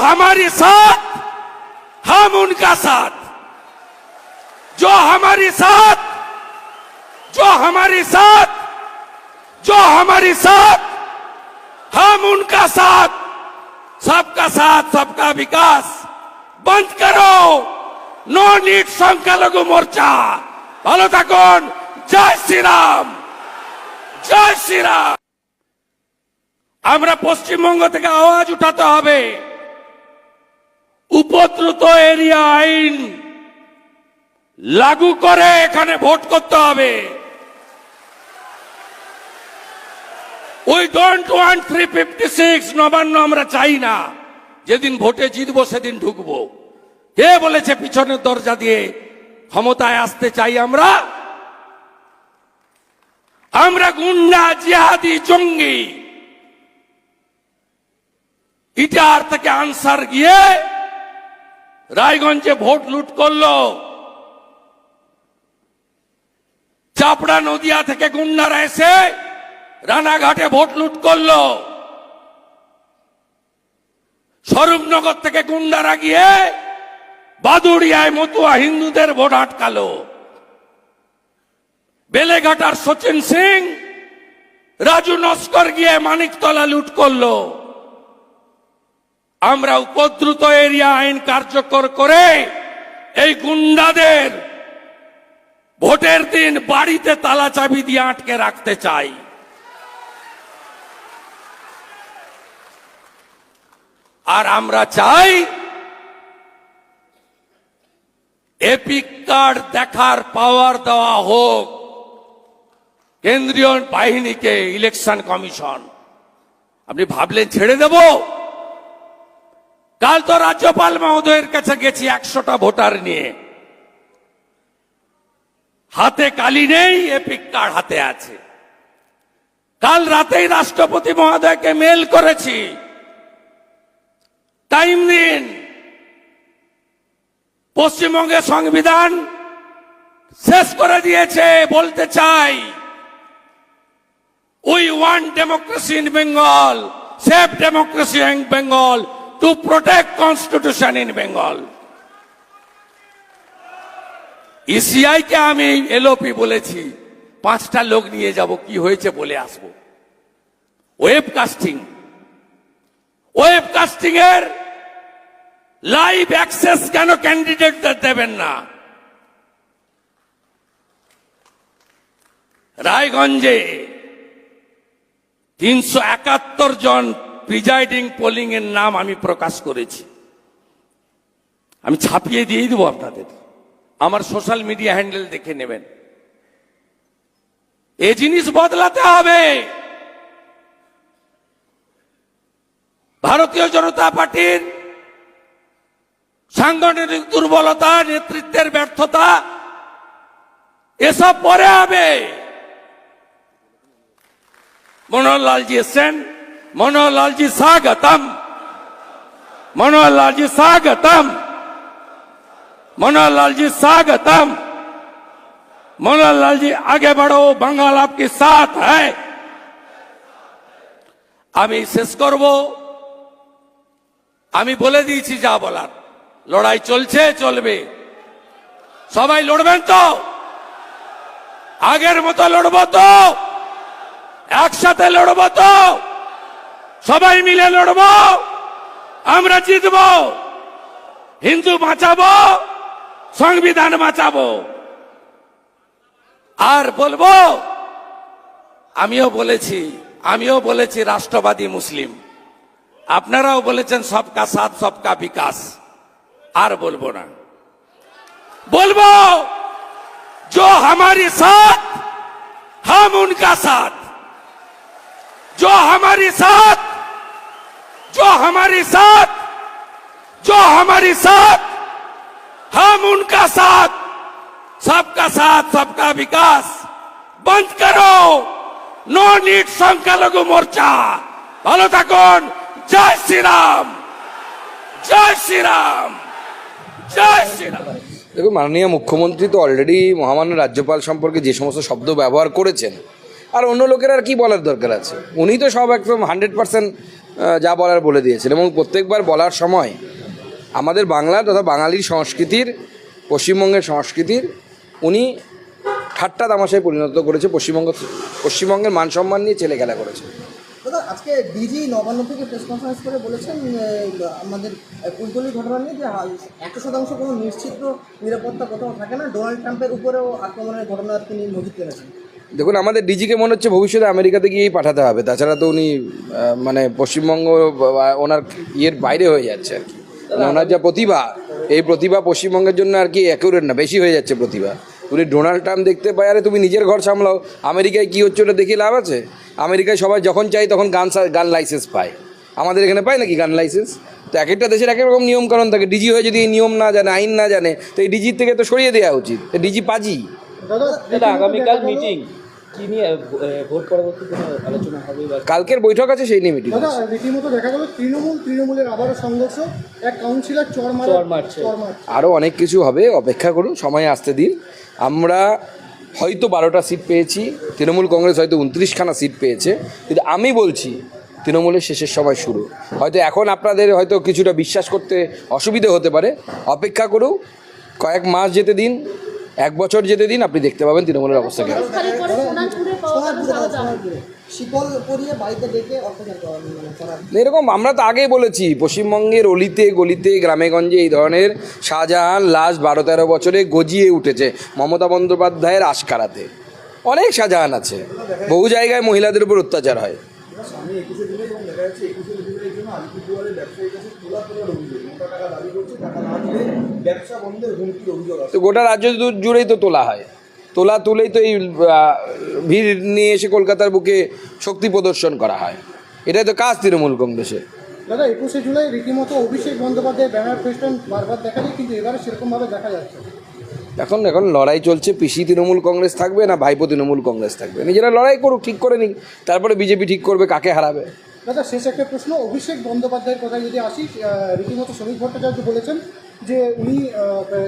हमारी साथ हम उनका साथ जो हमारी साथ जो हमारी साथ जो हमारी साथ हम उनका साथ सबका साथ सबका विकास बंद करो নো নিট সংখ্যালঘু মোর্চা ভালো থাকুন জয় শ্রীরাম জয় শ্রীরাম আমরা পশ্চিমবঙ্গ থেকে আওয়াজ উঠাতে হবে উপদ্রুত এরিয়া আইন লাগু করে এখানে ভোট করতে হবে। We don't want three fifty six Nabanna আমরা চাই না। যেদিন ভোটে জিতবো, সেদিন ঢুকবো। কে বলেছে পিছনের দরজা দিয়ে ক্ষমতায় আসতে চাই আমরা? আমরা গুন্ডা, জিহাদি, জঙ্গি। ইটার থেকে আনসার গিয়ে রায়গঞ্জে ভোট লুট করল। চাপড়া নদিয়া থেকে গুন্ডারা এসে রানাঘাটে ভোট লুট করল। স্বরূপনগর থেকে গুন্ডারা গিয়ে বাদুড়িয়ায় মতুয়া হিন্দুদের ভোট আটকালো। বেলেঘাটার সচিন সিং, রাজু নস্কর গিয়ে মানিকতলা লুট করল। আমরা উপদ্রুত এরিয়া আইন কার্যকর করে এই গুন্ডাদের ভোটের দিন বাড়িতে তালা চাবি দিয়ে আটকে রাখতে চাই। আর আমরা চাই এপিক কার্ড দেখার পাওয়ার দেওয়া হোক, কেন্দ্রীয় বাহিনীকে ইলেকশন কমিশন। আপনি ভাবলেন ছেড়ে দেব? কাল তো রাজ্যপাল মহোদয়ের কাছে গেছি একশোটা ভোটার নিয়ে। হাতে কালি নেই এপিক কার্ড হাতে আছে। কাল রাতেই রাষ্ট্রপতি মহোদয়কে মেল করেছি। টাইম দিন। পশ্চিমবঙ্গের সংবিধান শেষ করে দিয়েছে, বলতে চাই। We want democracy in Bengal, safe democracy in Bengal. To protect constitution in Bengal ECI কে আমি এলওপি বলেছি, পাঁচটা লোক নিয়ে যাব, কি হয়েছে বলে আসব। ওয়েব কাস্টিং ওয়েব কাস্টিং এর লাইভ অ্যাক্সেস কেন ক্যান্ডিডেটদের দেবেন না? রায়গঞ্জে তিনশো একাত্তর জন প্রিজাইডিং পোলিং এর নাম আমি প্রকাশ করেছি। আমি ছাপিয়ে দিয়ে দেবো আপনাদের। আমার সোশ্যাল মিডিয়া হ্যান্ডেল দেখে নেবেন। এ জিনিস বদলাতে হবে। ভারতীয় জনতা পার্টির সাংগঠনিক দুর্বলতা, নেতৃত্বের ব্যর্থতা, এসব পরে হবে। মনোহরলালজি এসছেন। मनोहर लाल जी स्वागतम मनोहर लाल जी स्वागतम मनोहर लाल जी स्वागतम मनोहर लाल जी आगे बढ़ो बंगाल आपके साथ है আমি শেষ করব আমি বলে দিয়েছি যা বলার লড়াই চলছে চলবে সবাই লড়বেন তো আগের মতো লড়বো তো একসাথে লড়বো তো সবাই মিলে লড়বো আমরা জিতবো হিন্দু বাঁচাবো সংবিধান বাঁচাবো আর বলবো আমিও বলেছি আমিও বলেছি রাষ্ট্রবাদী মুসলিম আপনারাও বলেছেন সবকা সাথ সবকা বিকাশ আর বলবো না বলবো जो हमारे साथ हम उनका साथ जो हमारे साथ जो हमारे साथ जो हमारे साथ हम उनका साथ सबका साथ सबका विकास बंद करो নো নিট সংখ্যালঘু মোর্চা ভালো থাকুন জয় শ্রীরাম জয় শ্রীরাম জয় শ্রীরাম দেখুন মাননীয় মুখ্যমন্ত্রী তো অলরেডি মহামান্য রাজ্যপাল সম্পর্কে যে সমস্ত শব্দ ব্যবহার করেছেন আর অন্য লোকের আর কি বলার দরকার আছে? উনি তো সব একদম হান্ড্রেড পার্সেন্ট যা বলার বলে দিয়েছেন এবং প্রত্যেকবার বলার সময় আমাদের বাংলার তথা বাঙালির সংস্কৃতির, পশ্চিমবঙ্গের সংস্কৃতির, উনি ঠাট্টা তামাশায় পরিণত করেছে, পশ্চিমবঙ্গ, পশ্চিমবঙ্গের মান সম্মান নিয়ে ছেলে খেলা করেছে। দাদা, আজকে ডিজি নবান্ন থেকে প্রেস কনফারেন্স করে বলেছেন আমাদের কুলতলি ঘটনা নিয়ে যে একশো শতাংশ কোনো নিশ্চিত নিরাপত্তা কোথাও থাকে না। ডোনাল্ড ট্রাম্পের উপরেও আক্রমণের ঘটনা তিনি নজির টেনেছেন দেখুন আমাদের ডিজিকে মনে হচ্ছে ভবিষ্যতে আমেরিকাতে গিয়েই পাঠাতে হবে। তাছাড়া তো উনি মানে পশ্চিমবঙ্গ ওনার ইয়ের বাইরে হয়ে যাচ্ছে আর কি। মানে ওনার যা প্রতিভা এই প্রতিভা পশ্চিমবঙ্গের জন্য আর কি অ্যাকুরেট না বেশি হয়ে যাচ্ছে প্রতিভা। উনি ডোনাল্ড ট্রাম্প দেখতে পাই আরে তুমি নিজের ঘর সামলাও আমেরিকায় কী হচ্ছে ওটা দেখে লাভ আছে? আমেরিকায় সবাই যখন চাই তখন গান গান লাইসেন্স পায়। আমাদের এখানে পায় নাকি গান লাইসেন্স তো এক একটা দেশের এক এক রকম নিয়মকানুন থাকে। ডিজি হয়ে যদি এই নিয়ম না জানে আইন না জানে তো এই ডিজির থেকে তো সরিয়ে দেওয়া উচিত। ডিজি পাজি। দাদা দাদা আগামীকাল মিটিং কি নিয়ে ভোট পরবর্তী কোনো আলোচনা হবে বা কালকের বৈঠক আছে সেই নিয়ে মিটিং দাদা রীতিমতো দেখা গেল তৃণমূল তৃণমূলের আবারও সংঘর্ষ। এক কাউন্সিলর চর মারে। চর মারছে। আরও অনেক কিছু হবে অপেক্ষা করুন সময় আসতে দিন। আমরা হয়তো বারোটা সিট পেয়েছি তৃণমূল কংগ্রেস হয়তো উনত্রিশখানা সিট পেয়েছে। কিন্তু আমি বলছি তৃণমূলের শেষের সময় শুরু। হয়তো এখন আপনাদের হয়তো কিছুটা বিশ্বাস করতে অসুবিধে হতে পারে। অপেক্ষা করুন কয়েক মাস যেতে দিন এক বছর যেতে দিন আপনি দেখতে পাবেন তৃণমূলের অবস্থা কেমন। এরকম আমরা তো আগেই বলেছি, পশ্চিমবঙ্গের অলিতে গলিতে, গ্রামে গঞ্জে এই ধরনের শাহজাহান লাস্ট বারো তেরো বছরে গজিয়ে উঠেছে মমতা বন্দ্যোপাধ্যায়ের আশকারাতে। অনেক শাহজাহান আছে। বহু জায়গায় মহিলাদের উপর অত্যাচার হয়। তো গোটা রাজ্য জুড়েই তো তোলা হয়। তোলা তুলেই তো এই ভিড় নিয়ে এসে কলকাতার বুকে শক্তি প্রদর্শন করা হয়। এটাই তো কাজ তৃণমূল কংগ্রেসের দাদা একুশে জুলাই রীতিমতো অভিষেক বন্দ্যোপাধ্যায় ব্যানার ফেস্টন বারবার দেখা যায় কিন্তু এবারে সেরকমভাবে দেখা যাচ্ছে এখন এখন লড়াই চলছে পিসি তৃণমূল কংগ্রেস থাকবে না ভাইপো তৃণমূল কংগ্রেস থাকবে। নিজেরা লড়াই করুক ঠিক করে নিক তারপরে বিজেপি ঠিক করবে কাকে হারাবে? দাদা, শেষ একটা প্রশ্ন। অভিষেক বন্দ্যোপাধ্যায়ের কথা যদি আসি রীতিমতো শ্রমিক ভট্টাচার্য বলেছেন যে উনি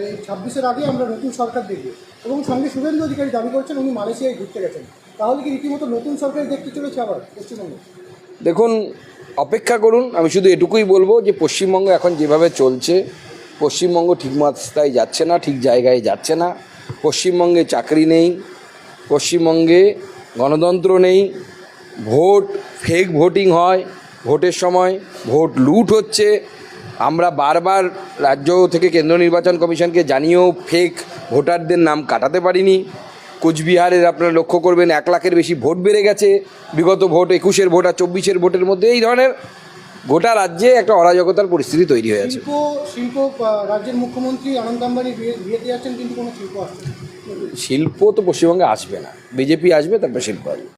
এই ছাব্বিশের আগে আমরা নতুন সরকার দেখব এবং সঙ্গে শুভেন্দু অধিকারী দাবি করছেন উনি মালয়েশিয়ায় ঘুরতে গেছেন। তাহলে কি রীতিমতো নতুন সরকার দেখতে চলেছে আবার পশ্চিমবঙ্গে? দেখুন, অপেক্ষা করুন, আমি শুধু এটুকুই বলব যে পশ্চিমবঙ্গ এখন যেভাবে চলছে, পশ্চিমবঙ্গ ঠিক মাত্রায় যাচ্ছে না, ঠিক জায়গায় যাচ্ছে না। পশ্চিমবঙ্গে চাকরি নেই, পশ্চিমবঙ্গে গণতন্ত্র নেই, ভোট ফেক ভোটিং হয় ভোটের সময় ভোট লুট হচ্ছে। আমরা বারবার রাজ্য থেকে কেন্দ্র নির্বাচন কমিশনকে জানিয়েও ফেক ভোটারদের নাম কাটাতে পারিনি। কোচবিহারের আপনারা লক্ষ্য করবেন এক লাখের বেশি ভোট বেড়ে গেছে। বিগত ভোট একুশের ভোট আর চব্বিশের ভোটের মধ্যে এই ধরনের গোটা রাজ্যে একটা অরাজকতার পরিস্থিতি তৈরি হয়ে আছে। শিল্প রাজ্যের মুখ্যমন্ত্রী আনন্দ আম্বানি বিয়েতে যাচ্ছেন কিন্তু কোনো শিল্প আসছে শিল্প তো পশ্চিমবঙ্গে আসবে না। বিজেপি আসবে তারপর শিল্প আসবে।